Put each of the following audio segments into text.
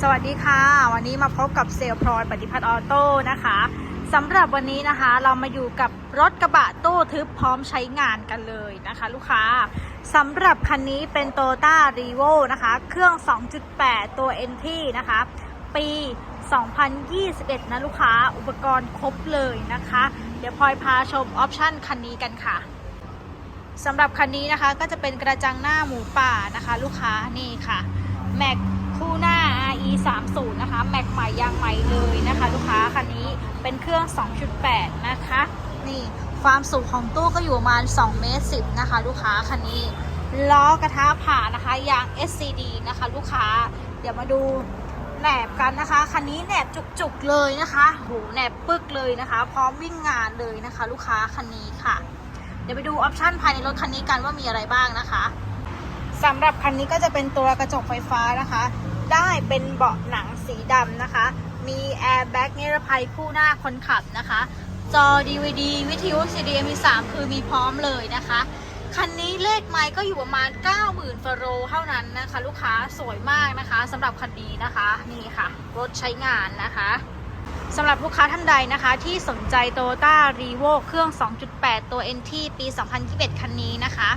สวัสดีค่ะ วันนี้มาพบกับเซลพลอยปฏิพัฒน์ออโต้นะคะสำหรับวันนี้นะคะเรามาอยู่กับรถกระบะตู้ทึบพร้อมใช้งานกันเลยนะคะ ลูกค้าสำหรับคันนี้เป็น t o y o t a r e v o นะคะ เครื่อง 2.8 ตัว NT นะคะ ปี 2021 นะลูกค้าอุปกรณ์ครบเลยนะคะ เดี๋ยวพลอยพาชมออปชั่นคันนี้กันค่ะสำหรับคันนี้นะคะก็จะเป็นกระจังหน้าหมูป่านะคะ ลูกค้านี่ค่ะแม็กคู่หน้า 3 0 นะคะ แม็กใหม่ยางใหม่เลยนะคะ ลูกค้าคันนี้เป็นเครื่อง 2.8 นะคะ นี่ความสูงของตู้ก็อยู่ประมาณ2เมตร10นะคะ ลูกค้าคันนี้ล้อกระทะผ่านะคะยาง SCD นะคะ ลูกค้า เดี๋ยวมาดูแหนบกันนะคะคันนี้แหนบจุกๆเลยนะคะโหแหนบปึกเลยนะคะ พร้อมวิ่งงานเลยนะคะ ลูกค้าคันนี้ค่ะ เดี๋ยวไปดูออปชันภายในรถคันนี้กันว่ามีอะไรบ้างนะคะสำหรับคันนี้ก็จะเป็นตัวกระจกไฟฟ้านะคะ ได้เป็นเบาะหนังสีดำนะคะ มีแอร์แบ็กนิรภัยคู่หน้าคนขับนะคะ จอ DVD วิทยุ CD MP3 คือมีพร้อมเลยนะคะ คันนี้เลขไมล์ก็อยู่ประมาณ 90,000ฟโรเท่านั้นนะคะ ลูกค้าสวยมากนะคะสำหรับคันนี้นะคะ นี่ค่ะ รถใช้งานนะคะ สำหรับลูกค้าท่านใดนะคะ ที่สนใจ Toyota r e v o เครื่อง 2.8 ตัว NT ปี 2021 คันนี้นะคะ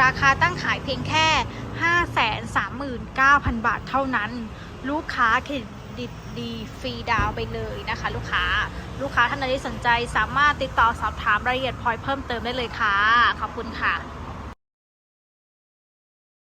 ราคาตั้งขายเพียงแค่ 539,000 บาทเท่านั้น ลูกค้าเครดิตดีฟรีดาวไปเลยนะคะ ลูกค้าลูกค้าท่านใดที่สนใจสามารถติดต่อสอบถามรายละเอียดพอยเพิ่มเติมได้เลยค่ะ ขอบคุณค่ะ